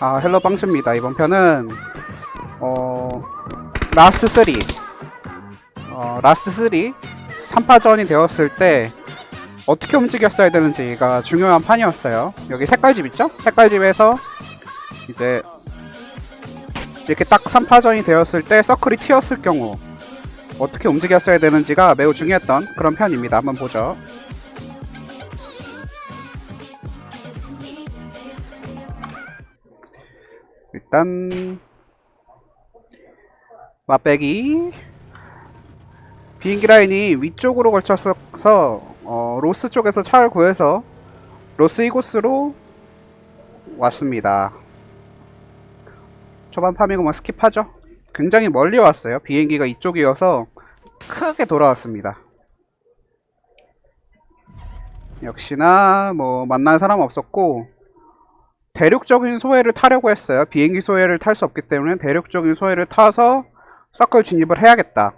아 헬로 빵츠입니다. 이번 편은 어 라스트 3 어 라스트 3 3파전이 되었을 때 어떻게 움직였어야 되는지가 중요한 판이었어요. 여기 색깔집 있죠? 색깔집에서 이제 이렇게 딱 3파전이 되었을 때 서클이 튀었을 경우 어떻게 움직였어야 되는지가 매우 중요했던 그런 편입니다. 한번 보죠 일단 맛배기 비행기 라인이 위쪽으로 걸쳐서 어, 로스 쪽에서 차를 구해서 로스 이곳으로 왔습니다. 초반 파밍은 뭐 스킵하죠. 굉장히 멀리 왔어요. 비행기가 이쪽이어서 크게 돌아왔습니다. 역시나 뭐 만난 사람 없었고 대륙적인 소해를 타려고 했어요. 비행기 소해를 탈 수 없기 때문에 대륙적인 소해를 타서 서클 진입을 해야겠다.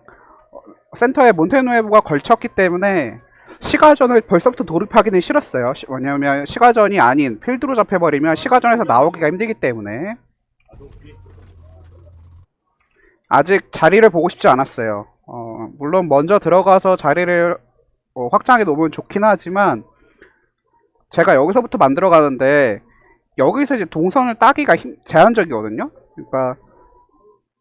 어, 센터에 몬테누에보가 걸쳤기 때문에 시가전을 벌써부터 돌입하기는 싫었어요. 시- 왜냐면 시가전이 아닌 필드로 잡혀버리면 시가전에서 나오기가 힘들기 때문에 아직 자리를 보고 싶지 않았어요. 어, 물론 먼저 들어가서 자리를 어, 확장해 놓으면 좋긴 하지만 제가 여기서부터 만들어 가는데 여기서 이제 동선을 따기가 힘- 제한적이거든요. 그러니까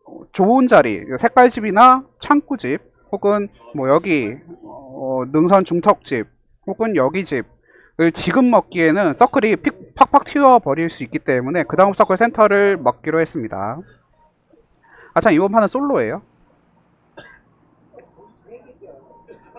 어, 좋은 자리, 색깔집이나 창구집, 혹은 뭐 여기 어, 능선 중턱집, 혹은 여기 집을 지금 먹기에는 서클이 픽, 팍팍 튀어 버릴 수 있기 때문에 그 다음 서클 센터를 먹기로 했습니다. 아 참 이번 판은 솔로예요.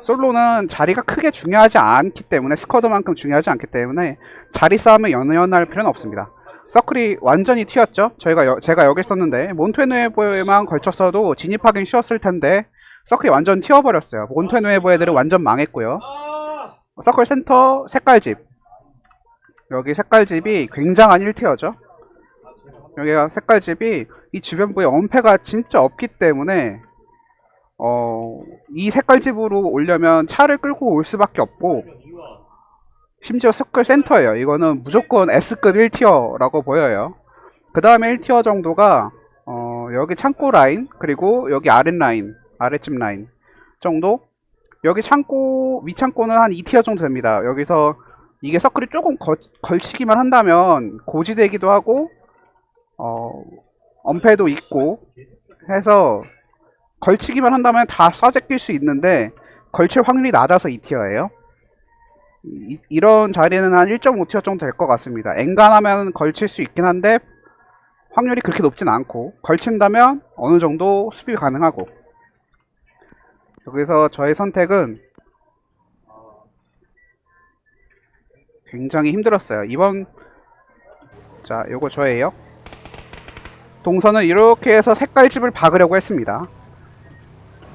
솔로는 자리가 크게 중요하지 않기 때문에 스쿼드만큼 중요하지 않기 때문에 자리 싸움에 연연할 필요는 없습니다. 서클이 완전히 튀었죠. 저희가 여- 제가 여기 있었는데 몬테누에보에만 걸쳤어도 진입하긴 쉬웠을 텐데 서클이 완전 튀어버렸어요. 몬테누에보 애들은 완전 망했고요. 서클 센터 색깔집 여기 색깔집이 굉장한 1티어죠. 여기가 색깔집이 이 주변부에 엄폐가 진짜 없기 때문에 어, 이 색깔집으로 오려면 차를 끌고 올 수밖에 없고 심지어 서클 센터예요. 이거는 무조건 S급 1티어라고 보여요. 그 다음에 1티어 정도가 어, 여기 창고 라인 그리고 여기 아랫 라인 아랫집 라인 정도 여기 창고 위창고는 한 2티어 정도 됩니다. 여기서 이게 서클이 조금 거- 걸치기만 한다면 고지되기도 하고 어, 엄폐도 있고 해서 걸치기만 한다면 다 쏴제낄 수 있는데 걸칠 확률이 낮아서 2티어예요. 이, 이런 자리는 한 1.5티어 정도 될 것 같습니다. 엔간하면 걸칠 수 있긴 한데 확률이 그렇게 높진 않고 걸친다면 어느 정도 수비 가능하고 여기서 저의 선택은 굉장히 힘들었어요. 이번 자 요거 저예요. 동선은 이렇게 해서 색깔집을 박으려고 했습니다.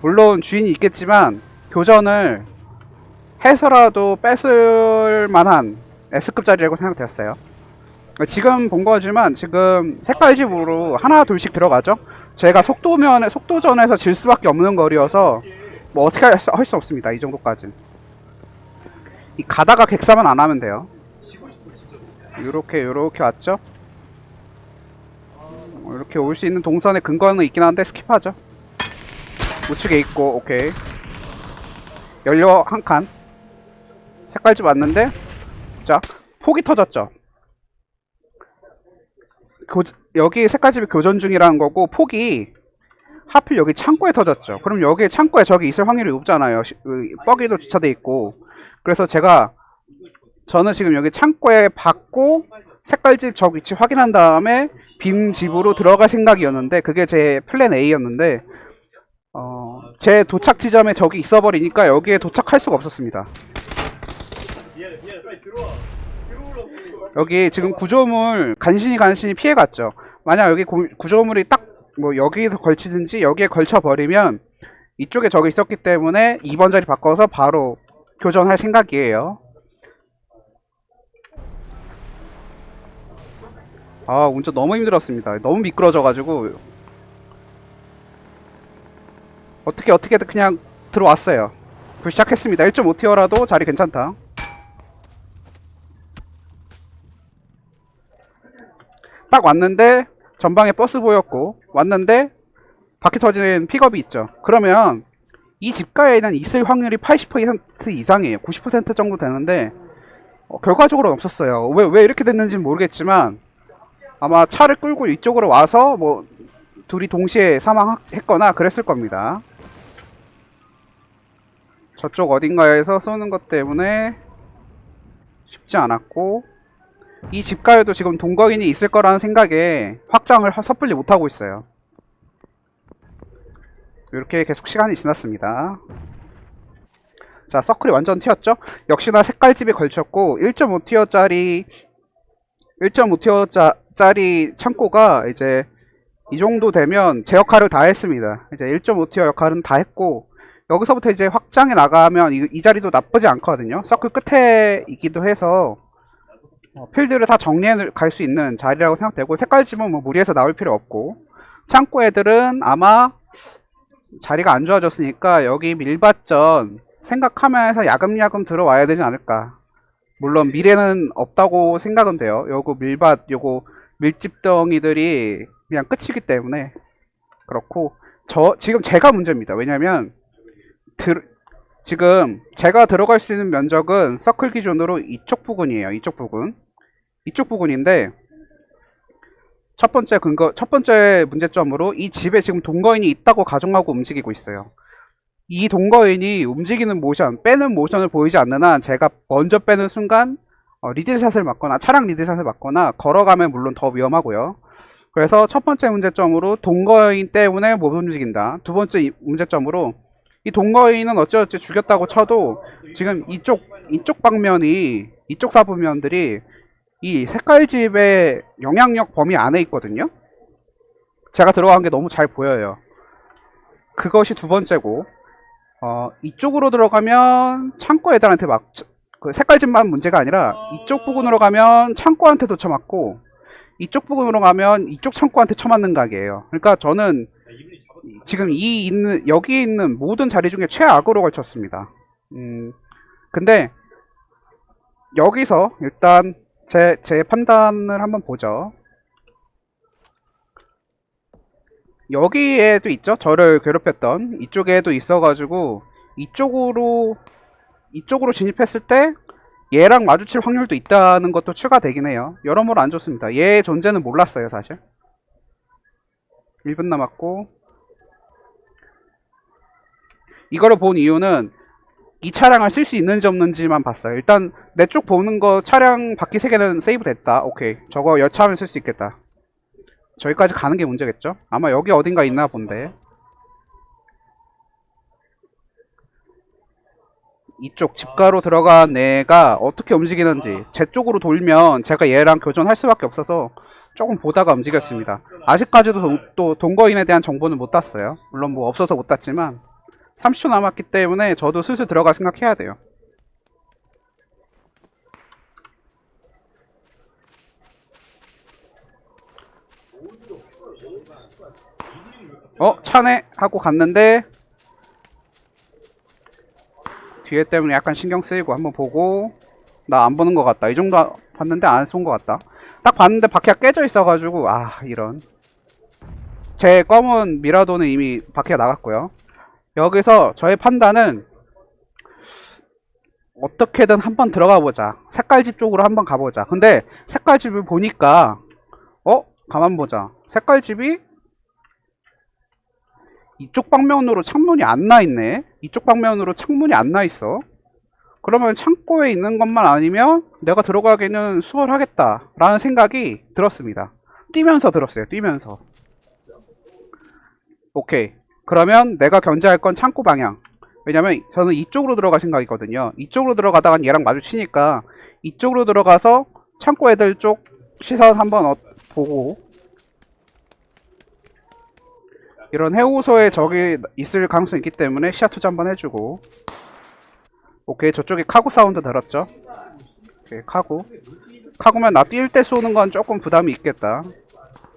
물론 주인이 있겠지만 교전을 해서라도 뺏을 만한 S급 자리라고 생각되었어요. 지금 본 거지만 지금 색깔 집으로 하나 둘씩 들어가죠. 제가 속도면 속도전에서 질 수밖에 없는 거리여서 뭐 어떻게 할수 없습니다. 이 정도까지. 이 가다가 객사만 안 하면 돼요. 요렇게 요렇게 왔죠. 어, 이렇게 올 수 있는 동선의 근거는 있긴 한데 스킵하죠. 우측에 있고 오케이. 연료 한 칸. 색깔 집 왔는데 자 폭이 터졌죠. 교, 여기 색깔 집이 교전 중이라는 거고 폭이 하필 여기 창고에 터졌죠. 그럼 여기 창고에 저기 있을 확률이 높잖아요. 시- 그, 뻐기도 주차돼 있고. 그래서 제가 저는 지금 여기 창고에 받고 색깔집 저 위치 확인한 다음에 빈 집으로 들어갈 생각이었는데 그게 제 플랜 A였는데 어, 제 도착 지점에 저기 있어버리니까 여기에 도착할 수가 없었습니다. 여기 지금 구조물 간신히 간신히 피해갔죠. 만약 여기 구, 구조물이 딱 뭐 여기에서 걸치든지 여기에 걸쳐버리면 이쪽에 저기 있었기 때문에 2번 자리 바꿔서 바로 교전할 생각이에요. 아 운전 너무 힘들었습니다. 너무 미끄러져가지고 어떻게 어떻게든 그냥 들어왔어요. 그 시작했습니다. 1.5티어라도 자리 괜찮다. 딱 왔는데 전방에 버스 보였고 왔는데 바퀴 터지는 픽업이 있죠. 그러면 이 집가에는 있을 확률이 80% 이상이에요. 90% 정도 되는데 어, 결과적으로는 없었어요. 왜, 왜 이렇게 됐는지는 모르겠지만 아마 차를 끌고 이쪽으로 와서 뭐 둘이 동시에 사망했거나 그랬을 겁니다. 저쪽 어딘가에서 쏘는 것 때문에 쉽지 않았고 이 집가에도 지금 동거인이 있을 거라는 생각에 확장을 하- 섣불리 못하고 있어요. 이렇게 계속 시간이 지났습니다. 자, 서클이 완전 튀었죠? 역시나 색깔집이 걸쳤고 1.5티어짜리 1.5티어짜리 창고가 이제 이 정도 되면 제 역할을 다 했습니다. 이제 1.5티어 역할은 다 했고 여기서부터 이제 확장해 나가면 이, 이 자리도 나쁘지 않거든요. 서클 끝에이기도 해서 어, 필드를 다 정리해 갈 수 있는 자리라고 생각되고 색깔 집은 뭐 무리해서 나올 필요 없고 창고 애들은 아마 자리가 안 좋아졌으니까 여기 밀밭전 생각하면서 야금야금 들어와야 되지 않을까. 물론 미래는 없다고 생각은 돼요. 요거 밀밭, 요거 밀집덩이들이 그냥 끝이기 때문에 그렇고 저 지금 제가 문제입니다. 왜냐면 들, 지금 제가 들어갈 수 있는 면적은 서클 기준으로 이쪽 부근이에요. 이쪽 부근. 이쪽 부근인데 첫 번째 근거 첫 번째 문제점으로 이 집에 지금 동거인이 있다고 가정하고 움직이고 있어요. 이 동거인이 움직이는 모션, 빼는 모션을 보이지 않는 한 제가 먼저 빼는 순간 어, 리드샷을 맞거나 차량 리드샷을 맞거나 걸어가면 물론 더 위험하고요. 그래서 첫 번째 문제점으로 동거인 때문에 못 움직인다. 두 번째 이- 문제점으로 이 동거인은 어찌어찌 죽였다고 쳐도 지금 이쪽 이쪽 방면이 이쪽 사부면들이 이 색깔집의 영향력 범위 안에 있거든요. 제가 들어간 게 너무 잘 보여요. 그것이 두 번째고 어, 이쪽으로 들어가면 창고 애들한테 막, 그 색깔집만 문제가 아니라 이쪽 부근으로 가면 창고한테도 쳐맞고 이쪽 부근으로 가면 이쪽 창고한테 쳐맞는 각이에요. 그러니까 저는 지금 이 있는, 여기 있는 모든 자리 중에 최악으로 걸쳤습니다. 음, 근데 여기서 일단 제, 제 판단을 한번 보죠. 여기에도 있죠. 저를 괴롭혔던 이쪽에도 있어가지고 이쪽으로 이쪽으로 진입했을 때 얘랑 마주칠 확률도 있다는 것도 추가되긴 해요. 여러모로 안 좋습니다. 얘의 존재는 몰랐어요, 사실. 1분 남았고 이거를 본 이유는 이 차량을 쓸 수 있는지 없는지만 봤어요. 일단 내 쪽 보는 거 차량 바퀴 3개는 세이브 됐다. 오케이. 저거 여차하면 쓸 수 있겠다. 저기까지 가는 게 문제겠죠? 아마 여기 어딘가 있나 본데. 이쪽 집가로 들어간 애가 어떻게 움직이는지 제 쪽으로 돌면 제가 얘랑 교전할 수밖에 없어서 조금 보다가 움직였습니다. 아직까지도 동- 또 동거인에 대한 정보는 못 땄어요. 물론 뭐 없어서 못 땄지만 30초 남았기 때문에 저도 슬슬 들어갈 생각해야 돼요. 어? 차네? 하고 갔는데 뒤에 때문에 약간 신경 쓰이고 한번 보고 나 안 보는 것 같다. 이 정도 봤는데 안 쏜 것 같다. 딱 봤는데 바퀴가 깨져 있어가지고 아 이런 제 검은 미라도는 이미 바퀴가 나갔고요. 여기서 저의 판단은 어떻게든 한번 들어가 보자. 색깔집 쪽으로 한번 가보자. 근데 색깔집을 보니까 어? 가만 보자. 색깔집이 이쪽 방면으로 창문이 안 나 있네. 이쪽 방면으로 창문이 안 나 있어. 그러면 창고에 있는 것만 아니면 내가 들어가기는 수월하겠다라는 생각이 들었습니다. 뛰면서 들었어요. 뛰면서. 오케이. 그러면 내가 견제할 건 창고 방향. 왜냐면 저는 이쪽으로 들어갈 생각이거든요. 이쪽으로 들어가다가 얘랑 마주치니까 이쪽으로 들어가서 창고 애들 쪽 시선 한번 어- 보고 이런 해우소에 적이 있을 가능성이 있기 때문에 시야 투자 한번 해주고 오케이 저쪽에 카고 사운드 들었죠? 오케이 카고 카고면 나 뛸 때 쏘는 건 조금 부담이 있겠다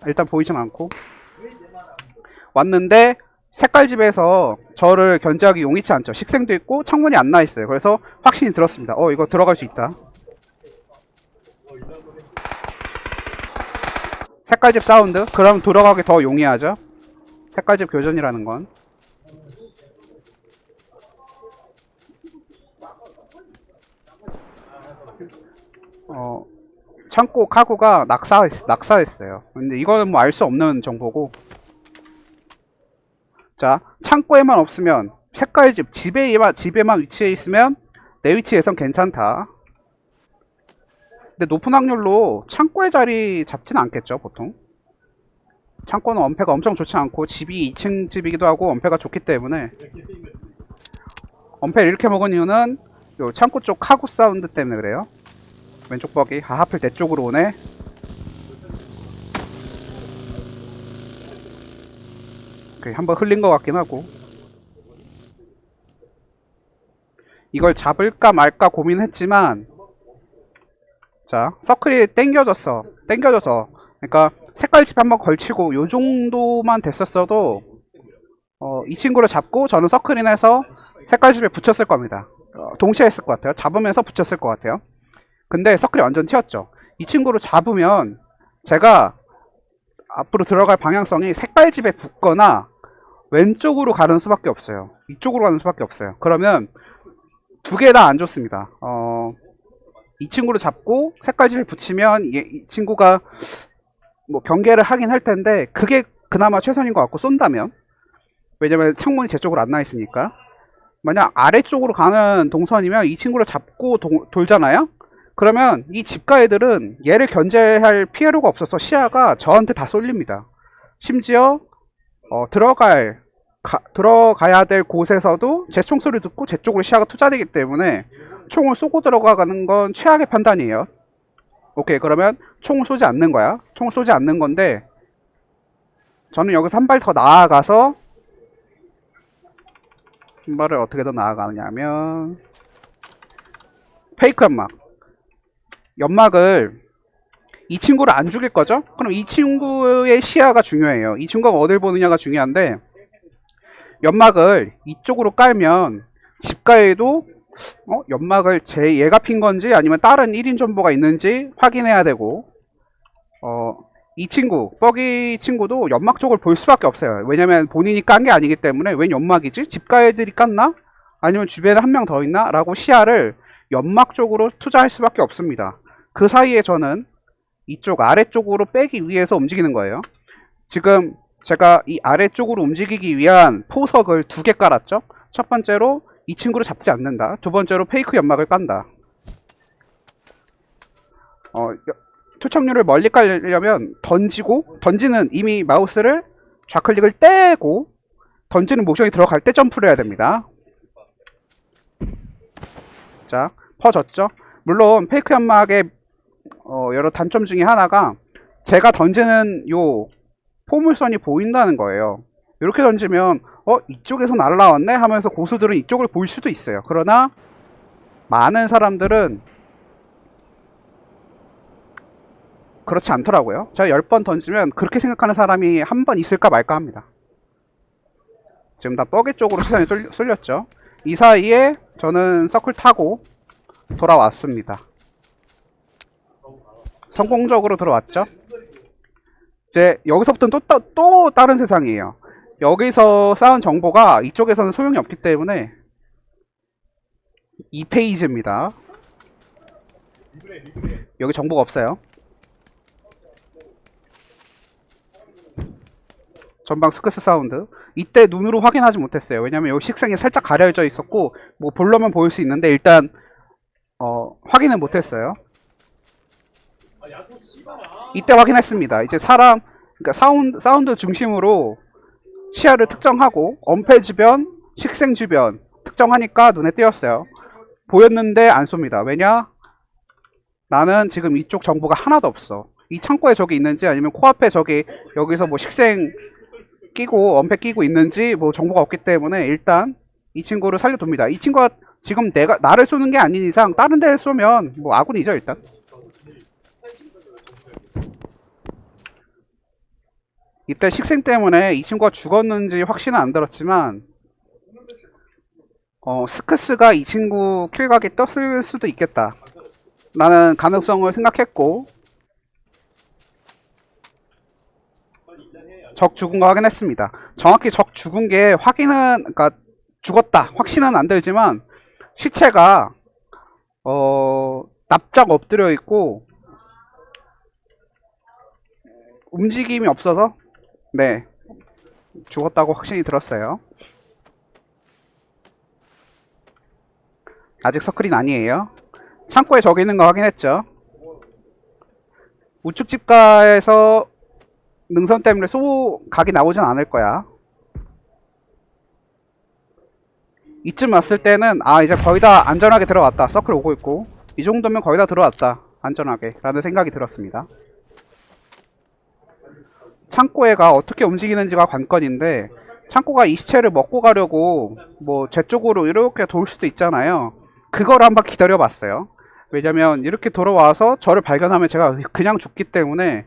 일단 보이진 않고 왔는데 색깔집에서 저를 견제하기 용이치 않죠. 식생도 있고 창문이 안 나 있어요. 그래서 확신이 들었습니다. 어 이거 들어갈 수 있다. 색깔집 사운드? 그럼 들어가기 더 용이하죠? 색깔집 교전이라는 건. 어, 창고 카구가 낙사 낙사했어요. 근데 이거는 뭐 알 수 없는 정보고. 자, 창고에만 없으면 색깔 집 집에만 집에만 위치해 있으면 내 위치에선 괜찮다. 근데 높은 확률로 창고의 자리 잡지는 않겠죠, 보통. 창고는 엄폐가 엄청 좋지 않고 집이 2층 집이기도 하고 엄폐가 좋기 때문에 엄폐를 이렇게 먹은 이유는 요 창고 쪽 카구 사운드 때문에 그래요. 왼쪽 버기 아, 하필 내 쪽으로 오네 한번 흘린 것 같긴 하고. 이걸 잡을까 말까 고민했지만 자 서클이 땡겨졌어. 땡겨져서. 그러니까 색깔집 한번 걸치고 요 정도만 됐었어도 어, 이 친구를 잡고 저는 서클인해서 색깔집에 붙였을 겁니다. 어, 동시에 했을 것 같아요. 잡으면서 붙였을 것 같아요. 근데 서클이 완전 튀었죠. 이 친구를 잡으면 제가 앞으로 들어갈 방향성이 색깔집에 붙거나 왼쪽으로 가는 수밖에 없어요. 이쪽으로 가는 수밖에 없어요. 그러면 두 개 다 안 좋습니다. 어, 이 친구를 잡고 색깔집에 붙이면 이, 이 친구가 뭐 경계를 하긴 할 텐데 그게 그나마 최선인 것 같고 쏜다면 왜냐면 창문이 제 쪽으로 안 나 있으니까 만약 아래쪽으로 가는 동선이면 이 친구를 잡고 도- 돌잖아요? 그러면 이 집가 애들은 얘를 견제할 피해로가 없어서 시야가 저한테 다 쏠립니다. 심지어 어, 들어갈 가- 들어가야 될 곳에서도 제 총소리 듣고 제 쪽으로 시야가 투자되기 때문에 총을 쏘고 들어가는 건 최악의 판단이에요. 오케이 그러면 총을 쏘지 않는 거야. 총을 쏘지 않는 건데 저는 여기서 한 발 더 나아가서 한 발을 어떻게 더 나아가느냐면 페이크 연막 연막을 이 친구를 안 죽일 거죠? 그럼 이 친구의 시야가 중요해요. 이 친구가 어딜 보느냐가 중요한데 연막을 이쪽으로 깔면 집가에도 어? 연막을 제 얘가 핀 건지 아니면 다른 1인 정보가 있는지 확인해야 되고 어, 이 친구, 뻐기 친구도 연막 쪽을 볼 수밖에 없어요. 왜냐면 본인이 깐 게 아니기 때문에 웬 연막이지? 집가 애들이 깠나? 아니면 주변에 한 명 더 있나? 라고 시야를 연막 쪽으로 투자할 수밖에 없습니다. 그 사이에 저는 이쪽 아래쪽으로 빼기 위해서 움직이는 거예요. 지금 제가 이 아래쪽으로 움직이기 위한 포석을 두 개 깔았죠. 첫 번째로 이 친구를 잡지 않는다. 두 번째로 페이크 연막을 깐다. 어, 여- 투척률을 멀리 깔려면 던지고 던지는 이미 마우스를 좌클릭을 떼고 던지는 모션이 들어갈 때 점프를 해야 됩니다. 자, 퍼졌죠? 물론 페이크 연막의 어, 여러 단점 중에 하나가 제가 던지는 요 포물선이 보인다는 거예요. 이렇게 던지면 어 이쪽에서 날라왔네 하면서 고수들은 이쪽을 볼 수도 있어요. 그러나 많은 사람들은 그렇지 않더라고요. 제가 10번 던지면 그렇게 생각하는 사람이 한 번 있을까 말까 합니다. 지금 다 뻐개 쪽으로 시선이 쏠- 쏠렸죠. 이 사이에 저는 서클 타고 돌아왔습니다. 성공적으로 들어왔죠. 이제 여기서부터는 또, 또, 또 다른 세상이에요. 여기서 쌓은 정보가 이쪽에서는 소용이 없기 때문에 2페이지입니다. 여기 정보가 없어요. 전방 스크스 사운드. 이때 눈으로 확인하지 못했어요. 왜냐면 여기 식생이 살짝 가려져 있었고 뭐 볼러면 보일 수 있는데 일단 어, 확인을 못했어요. 이때 확인했습니다. 이제 사람, 그러니까 사운드, 사운드 중심으로 시야를 특정하고 엄폐 주변, 식생 주변 특정하니까 눈에 띄었어요. 보였는데 안 쏩니다. 왜냐? 나는 지금 이쪽 정보가 하나도 없어. 이 창고에 저기 있는지 아니면 코앞에 저기 여기서 뭐 식생 끼고 엄폐 끼고 있는지 뭐 정보가 없기 때문에 일단 이 친구를 살려둡니다. 이 친구가 지금 내가 나를 쏘는 게 아닌 이상 다른 데를 쏘면 뭐 아군이죠 일단. 이때 식생 때문에 이 친구가 죽었는지 확신은 안 들었지만 어, 스크스가 이 친구 킬각이 떴을 수도 있겠다 라는 가능성을 생각했고 적 죽은 거 확인했습니다. 정확히 적 죽은 게 확인은 그러니까 죽었다 확신은 안 들지만 시체가 어 납작 엎드려 있고 움직임이 없어서 네 죽었다고 확신이 들었어요. 아직 서클인 아니에요. 창고에 적이 있는 거 확인했죠. 우측 집가에서 능선 때문에 소 각이 나오진 않을 거야. 이쯤 왔을 때는 아 이제 거의 다 안전하게 들어왔다. 서클 오고 있고 이 정도면 거의 다 들어왔다. 안전하게 라는 생각이 들었습니다. 창고에가 어떻게 움직이는지가 관건인데 창고가 이 시체를 먹고 가려고 뭐 제 쪽으로 이렇게 돌 수도 있잖아요. 그걸 한번 기다려 봤어요. 왜냐면 이렇게 돌아와서 저를 발견하면 제가 그냥 죽기 때문에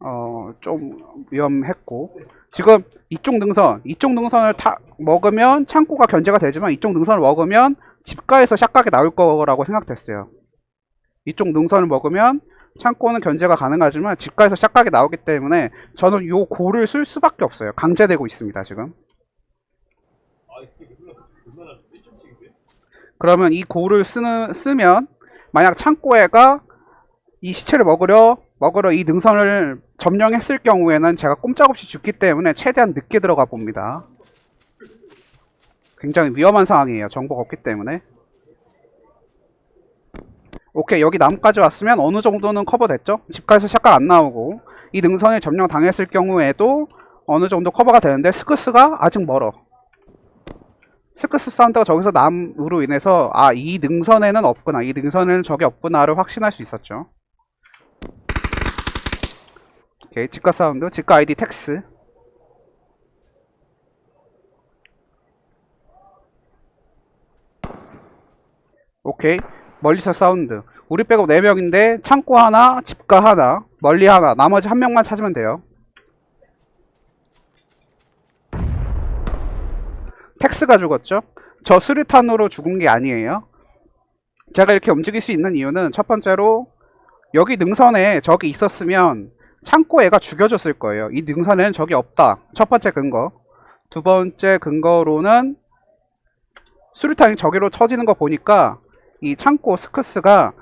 어 좀 위험했고 지금 이쪽 능선 이쪽 능선을 타 먹으면 창고가 견제가 되지만 이쪽 능선을 먹으면 집가에서 샷각이 나올 거라고 생각됐어요. 이쪽 능선을 먹으면 창고는 견제가 가능하지만 집가에서 샷각이 나오기 때문에 저는 요 고를 쓸 수밖에 없어요. 강제되고 있습니다 지금. 그러면 이 고를 쓰는 쓰면 만약 창고에가 이 시체를 먹으려 먹으러 이 능선을 점령했을 경우에는 제가 꼼짝없이 죽기 때문에 최대한 늦게 들어가 봅니다. 굉장히 위험한 상황이에요. 정보가 없기 때문에. 오케이 여기 나무까지 왔으면 어느 정도는 커버됐죠? 집가에서 샷각 안 나오고 이 능선을 점령 당했을 경우에도 어느 정도 커버가 되는데 스크스가 아직 멀어. 스크스 사운드가 저기서 남으로 인해서 아 이 능선에는 없구나. 이 능선에는 적이 없구나를 확신할 수 있었죠. 오케이 집가 사운드. 집가 아이디 텍스. 오케이 멀리서 사운드 우리 빼고 4명인데 창고 하나 집가 하나 멀리 하나 나머지 한 명만 찾으면 돼요 텍스가 죽었죠. 저 수류탄으로 죽은 게 아니에요. 제가 이렇게 움직일 수 있는 이유는 첫 번째로 여기 능선에 적이 있었으면 창고 애가 죽여줬을 거예요. 이 능선에는 적이 없다. 첫 번째 근거. 두 번째 근거로는 수류탄이 저기로 터지는 거 보니까 이 창고 스크스가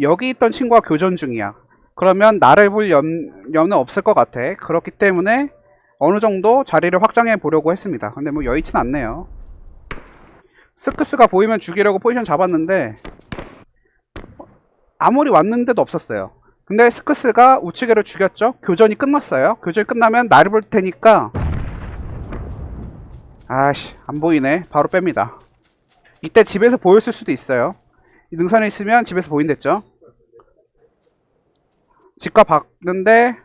여기 있던 친구와 교전 중이야. 그러면 나를 볼 염, 염은 없을 것 같아. 그렇기 때문에 어느 정도 자리를 확장해 보려고 했습니다. 근데 뭐 여의치 는 않네요. 스크스가 보이면 죽이려고 포지션 잡았는데 아무리 왔는데도 없었어요. 근데 스크스가 우측에를 죽였죠. 교전이 끝났어요. 교전이 끝나면 나를 볼 테니까 아씨 안 보이네. 바로 뺍니다. 이때 집에서 보였을 수도 있어요. 이 능선에 있으면 집에서 보인댔죠. 집가 봤는데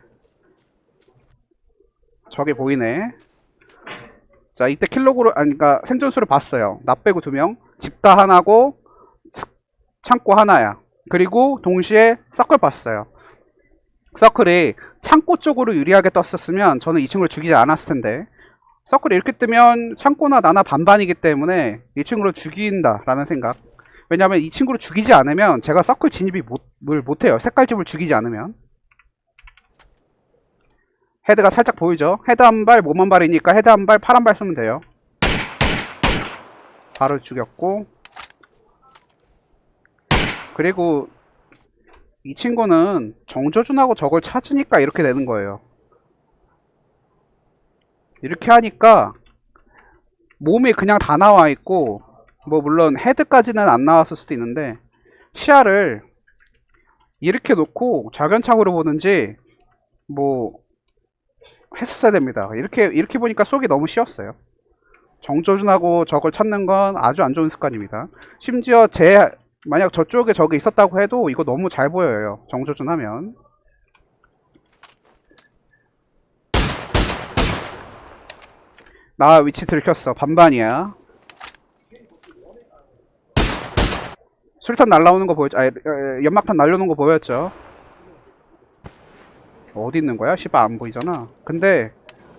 저기 보이네. 자, 이때 킬로그로, 아니, 그니까 생존수를 봤어요. 나 빼고 두 명. 집가 하나고, 창고 하나야. 그리고 동시에 서클 봤어요. 서클이 창고 쪽으로 유리하게 떴었으면 저는 이 친구를 죽이지 않았을 텐데. 서클이 이렇게 뜨면 창고나 나나 반반이기 때문에 이 친구를 죽인다라는 생각. 왜냐면 이 친구를 죽이지 않으면 제가 서클 진입이 못, 을 못해요. 색깔집을 죽이지 않으면. 헤드가 살짝 보이죠? 헤드 한 발, 몸 한 발이니까 헤드 한 발, 팔 한발 쏘면 돼요. 바로 죽였고. 그리고 이 친구는 정조준하고 저걸 찾으니까 이렇게 되는 거예요. 이렇게 하니까 몸이 그냥 다 나와 있고 뭐 물론 헤드까지는 안 나왔을 수도 있는데 시야를 이렇게 놓고 자견착으로 보는지 뭐 했었어야 됩니다. 이렇게 이렇게 보니까 쏘기 너무 쉬웠어요. 정조준하고 적을 찾는 건 아주 안 좋은 습관입니다. 심지어 제 만약 저쪽에 적이 있었다고 해도 이거 너무 잘 보여요. 정조준 하면. 나 위치 들켰어. 반반이야. 술탄 날라오는 거 보였죠? 아, 연막탄 날려놓은 거 보였죠? 어디 있는 거야? 씨발 안 보이잖아. 근데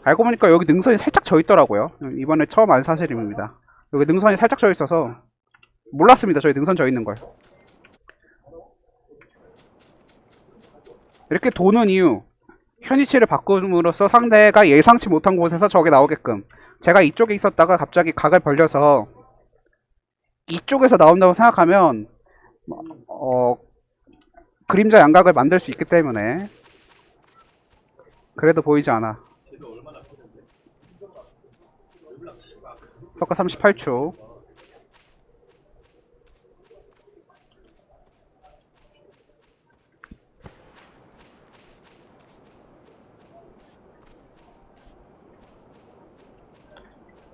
알고 보니까 여기 능선이 살짝 져 있더라고요. 이번에 처음 안 사실입니다. 여기 능선이 살짝 져 있어서 몰랐습니다. 저희 능선 져 있는 걸. 이렇게 도는 이유 현위치를 바꿈으로써 상대가 예상치 못한 곳에서 적이 나오게끔 제가 이쪽에 있었다가 갑자기 각을 벌려서 이쪽에서 나온다고 생각하면 어 그림자 양각을 만들 수 있기 때문에 그래도 보이지 않아. 서커 38초.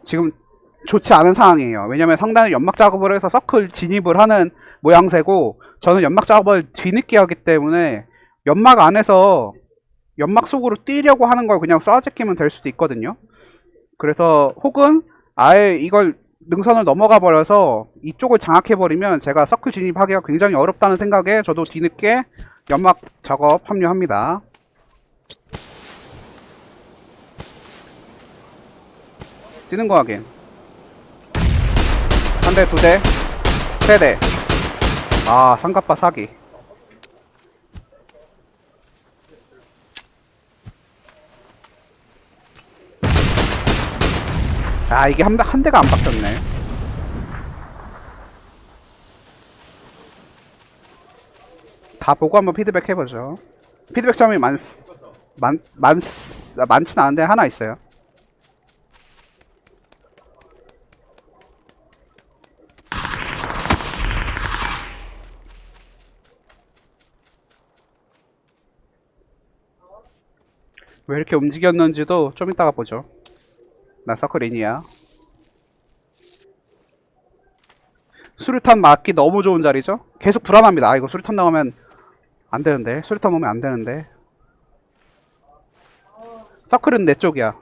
지금 좋지 않은 상황이에요. 왜냐면 상단은 연막 작업을 해서 서클 진입을 하는 모양새고 저는 연막 작업을 뒤늦게 하기 때문에 연막 안에서 연막 속으로 뛰려고 하는 걸 그냥 쏴제끼면 될 수도 있거든요. 그래서 혹은 아예 이걸 능선을 넘어가 버려서 이쪽을 장악해 버리면 제가 서클 진입하기가 굉장히 어렵다는 생각에 저도 뒤늦게 연막 작업 합류합니다. 뛰는 거 확인. 한 대, 두 대, 세 대. 아, 삼갑바 사기. 아, 이게 한, 대- 한 대가 안 박혔네. 다 보고 한번 피드백 해보죠. 피드백 점이 많, 많, 많, 많진 않은데 하나 있어요. 왜 이렇게 움직였는지도 좀 이따가 보죠. 나 서클인이야. 수류탄 맞기 너무 좋은 자리죠? 계속 불안합니다. 아, 이거 수류탄 나오면 안 되는데. 수류탄 오면 안 되는데. 서클은 내 쪽이야.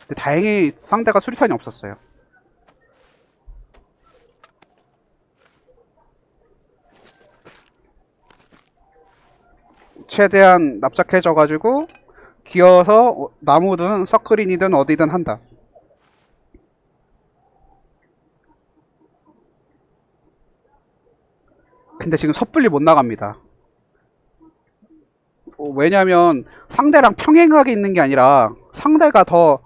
근데 다행히 상대가 수류탄이 없었어요. 최대한 납작해져가지고 기어서 나무든 서클인이든 어디든 한다. 근데 지금 섣불리 못 나갑니다. 어, 왜냐면 상대랑 평행하게 있는 게 아니라 상대가 더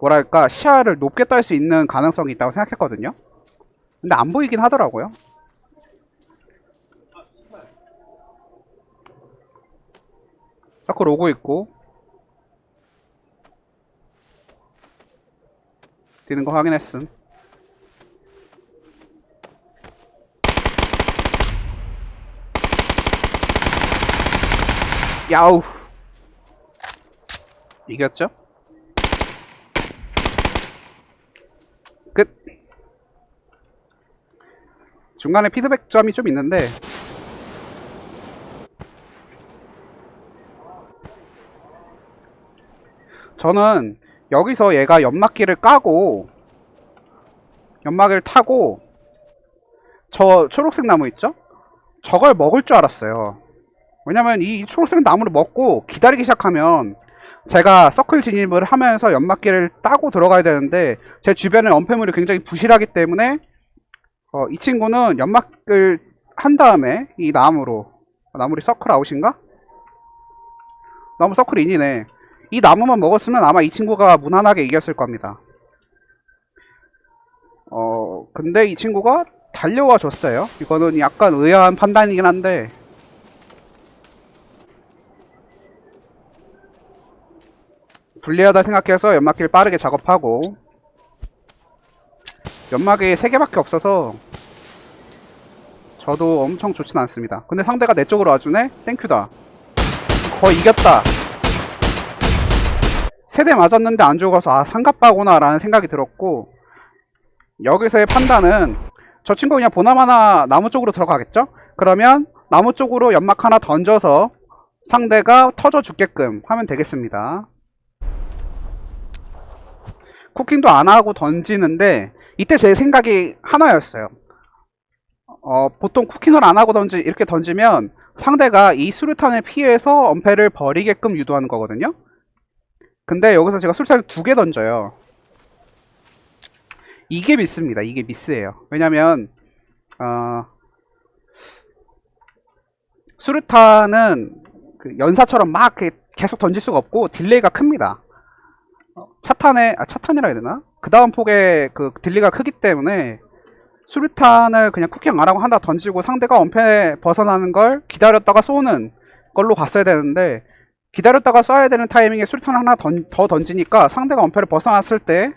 뭐랄까 시야를 높게 딸 수 있는 가능성이 있다고 생각했거든요. 근데 안 보이긴 하더라고요. 서클 오고 있고 뛰는 거 확인했음. 야우. 이겼죠? 끝. 중간에 피드백 점이 좀 있는데 저는 여기서 얘가 연막기를 까고 연막을 타고 저 초록색 나무 있죠? 저걸 먹을 줄 알았어요. 왜냐면 이 초록색 나무를 먹고 기다리기 시작하면 제가 서클 진입을 하면서 연막기를 따고 들어가야 되는데 제 주변에 엄폐물이 굉장히 부실하기 때문에 어, 이 친구는 연막을 한 다음에 이 나무로 나무리 서클 아웃인가? 나무 서클 인이네. 이 나무만 먹었으면 아마 이 친구가 무난하게 이겼을 겁니다. 어, 근데 이 친구가 달려와 줬어요. 이거는 약간 의아한 판단이긴 한데. 불리하다 생각해서 연막기를 빠르게 작업하고 연막이 3개밖에 없어서 저도 엄청 좋진 않습니다. 근데 상대가 내 쪽으로 와주네? 땡큐다. 거의 이겼다. 세대 맞았는데 안 죽어서 아 상갑바구나 라는 생각이 들었고 여기서의 판단은 저 친구 그냥 보나마나 나무 쪽으로 들어가겠죠? 그러면 나무 쪽으로 연막 하나 던져서 상대가 터져 죽게끔 하면 되겠습니다. 쿠킹도 안 하고 던지는데 이때 제 생각이 하나였어요. 어, 보통 쿠킹을 안 하고 던지 이렇게 던지면 상대가 이 수류탄을 피해서 엄폐를 버리게끔 유도하는 거거든요. 근데 여기서 제가 술탄을 두개 던져요. 이게 미스입니다. 이게 미스예요. 왜냐면 어, 수류탄은 그 연사처럼 막 계속 던질 수가 없고 딜레이가 큽니다. 어, 차탄에 아 차탄이라 해야 되나? 그 다음 폭에 그 딜레이가 크기 때문에 수류탄을 그냥 쿠킹 안 하고 한다 던지고 상대가 원패 벗어나는 걸 기다렸다가 쏘는 걸로 갔어야 되는데 기다렸다가 쏴야 되는 타이밍에 수류탄 하나 던, 더 던지니까 상대가 원패를 벗어났을 때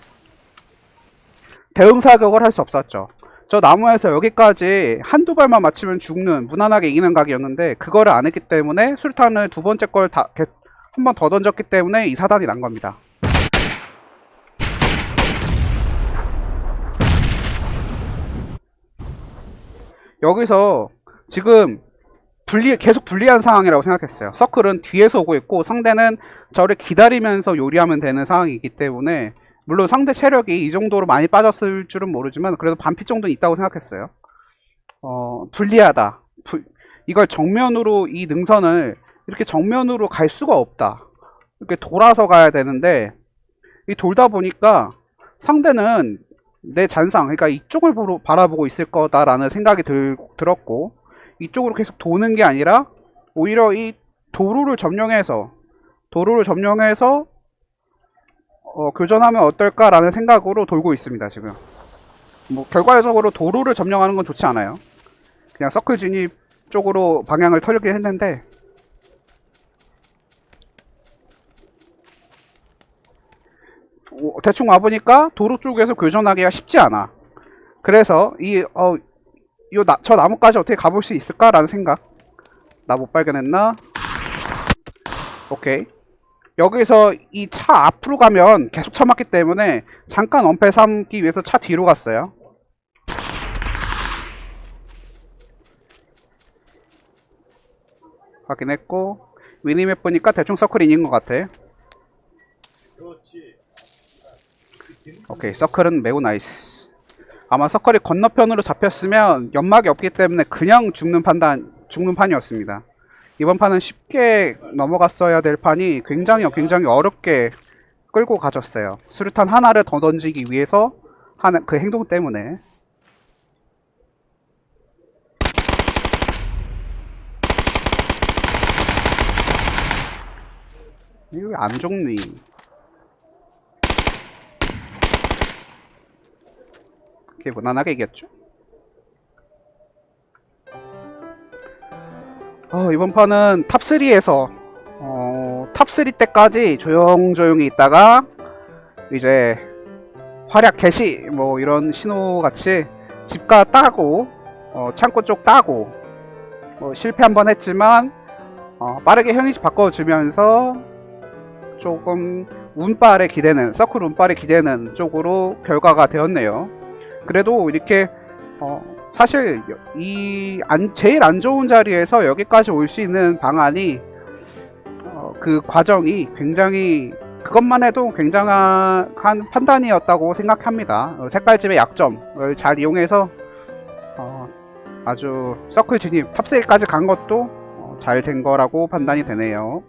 대응 사격을 할 수 없었죠. 저 나무에서 여기까지 한두 발만 맞추면 죽는 무난하게 이기는 각이었는데 그거를 안 했기 때문에 수류탄을 두 번째 걸다한번 더 던졌기 때문에 이 사단이 난 겁니다. 여기서 지금 분리 계속 불리한 상황이라고 생각했어요. 서클은 뒤에서 오고 있고 상대는 저를 기다리면서 요리하면 되는 상황이기 때문에 물론 상대 체력이 이 정도로 많이 빠졌을 줄은 모르지만 그래도 반피 정도는 있다고 생각했어요. 어, 불리하다. 불- 이걸 정면으로 이 능선을 이렇게 정면으로 갈 수가 없다. 이렇게 돌아서 가야 되는데 이 돌다 보니까 상대는 내 잔상, 그러니까 이쪽을 바라보고 있을 거다라는 생각이 들, 들었고 이쪽으로 계속 도는 게 아니라 오히려 이 도로를 점령해서 도로를 점령해서 어, 교전하면 어떨까라는 생각으로 돌고 있습니다 지금. 뭐 결과적으로 도로를 점령하는 건 좋지 않아요. 그냥 서클 진입 쪽으로 방향을 털긴 했는데 오, 대충 와보니까 도로 쪽에서 교전하기가 쉽지 않아. 그래서 이, 어, 요, 나, 저 나무까지 어떻게 가볼 수 있을까라는 생각. 나 못 발견했나? 오케이. 여기서 이 차 앞으로 가면 계속 쳐맞기 때문에 잠깐 엄폐 삼기 위해서 차 뒤로 갔어요. 확인했고 위니맵 보니까 대충 서클 인인 것 같아. 오케이 서클은 매우 나이스. 아마 서클이 건너편으로 잡혔으면 연막이 없기 때문에 그냥 죽는 판단 죽는 판이었습니다. 이번 판은 쉽게 넘어갔어야 될 판이 굉장히 굉장히 어렵게 끌고 가졌어요. 수류탄 하나를 더 던지기 위해서 하는 그 행동 때문에. 이거 왜안 죽니? 이렇게 무난하게 이겼죠? 어, 이번 판은 탑3에서 어, 탑3 때까지 조용조용히 있다가 이제 활약 개시 뭐 이런 신호 같이 집가 따고 어, 창고 쪽 따고 뭐 실패 한 번 했지만 어, 빠르게 현위치 바꿔주면서 조금 운빨에 기대는 서클 운빨에 기대는 쪽으로 결과가 되었네요. 그래도 이렇게 어, 사실 이 안, 제일 안 좋은 자리에서 여기까지 올 수 있는 방안이 어, 그 과정이 굉장히 그것만 해도 굉장한 한 판단이었다고 생각합니다. 어, 색깔집의 약점을 잘 이용해서 어, 아주 서클 진입 탑3까지 간 것도 잘된 거라고 판단이 되네요.